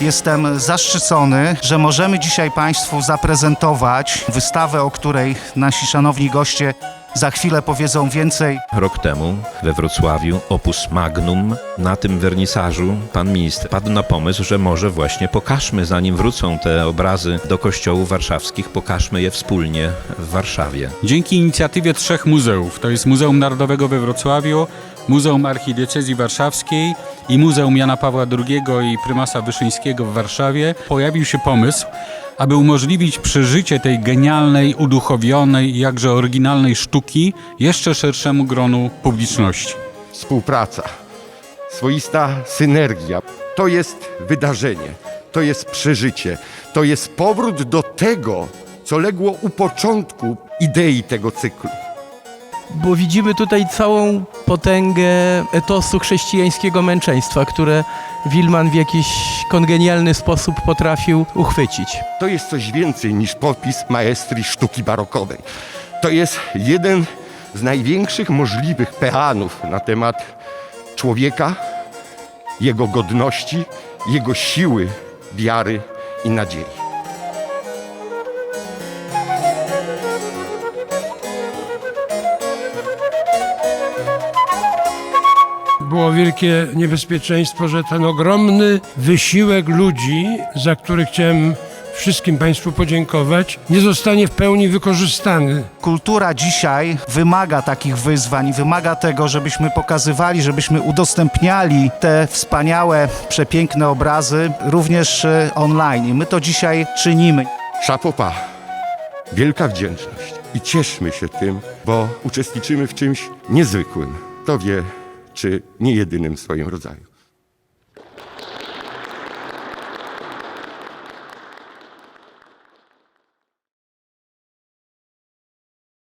Jestem zaszczycony, że możemy dzisiaj Państwu zaprezentować wystawę, o której nasi szanowni goście za chwilę powiedzą więcej. Rok temu we Wrocławiu Opus Magnum na tym wernisażu pan minister padł na pomysł, że może właśnie pokażmy, zanim wrócą te obrazy do kościołów warszawskich, pokażmy je wspólnie w Warszawie. Dzięki inicjatywie trzech muzeów, to jest Muzeum Narodowego we Wrocławiu, Muzeum Archidiecezji Warszawskiej i Muzeum Jana Pawła II i Prymasa Wyszyńskiego w Warszawie, pojawił się pomysł, aby umożliwić przeżycie tej genialnej, uduchowionej jakże oryginalnej sztuki jeszcze szerszemu gronu publiczności. współpraca, swoista synergia. To jest wydarzenie, to jest przeżycie, to jest powrót do tego, co legło u początku idei tego cyklu. Bo widzimy tutaj całą potęgę etosu chrześcijańskiego męczeństwa, które Wilman w jakiś kongenialny sposób potrafił uchwycić. To jest coś więcej niż popis maestrii sztuki barokowej. To jest jeden z największych możliwych peanów na temat człowieka, jego godności, jego siły, wiary i nadziei. Było wielkie niebezpieczeństwo, że ten ogromny wysiłek ludzi, za który chciałem wszystkim Państwu podziękować, nie zostanie w pełni wykorzystany. Kultura dzisiaj wymaga takich wyzwań, wymaga tego, żebyśmy pokazywali, żebyśmy udostępniali te wspaniałe, przepiękne obrazy również e, online. I my to dzisiaj czynimy. Szapopa, wielka wdzięczność i cieszmy się tym, bo uczestniczymy w czymś niezwykłym. Kto wie, czy nie jedynym w swoim rodzaju.